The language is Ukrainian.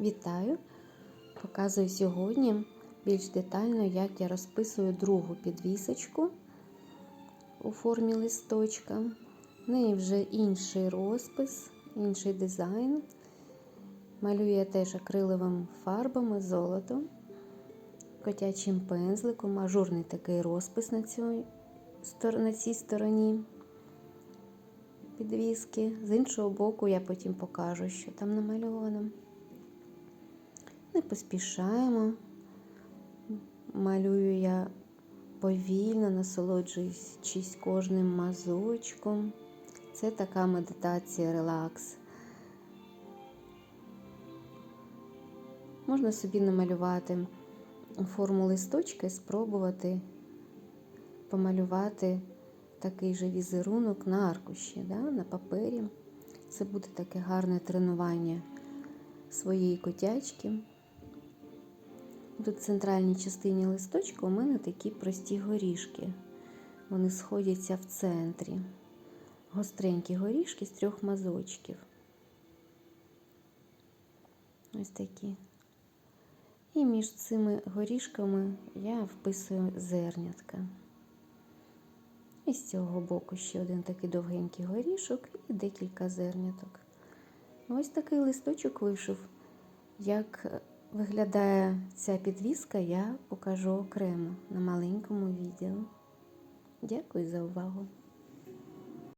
Вітаю! Показую сьогодні більш детально, як я розписую другу підвісочку у формі листочка. В неї вже інший розпис, інший дизайн. Малюю я теж акриловими фарбами, золотом, котячим пензликом, ажурний такий розпис на, цій, на цій стороні підвіски. З іншого боку, я потім покажу, що там намальовано. Не поспішаємо. Малюю я повільно, насолоджуючись кожним мазочком. Це така медитація, релакс. Можна собі намалювати форму листочка і спробувати помалювати такий же візерунок на аркуші, да, на папері. Це буде таке гарне тренування своєї котячки. Тут в центральній частині листочка у мене такі прості горішки. Вони сходяться в центрі. Гостренькі горішки з трьох мазочків. Ось такі. І між цими горішками я вписую зернятка. І з цього боку ще один такий довгенький горішок і декілька зерняток. Ось такий листочок вийшов. Як виглядає ця підвіска, я покажу окремо на маленькому відео. Дякую за увагу!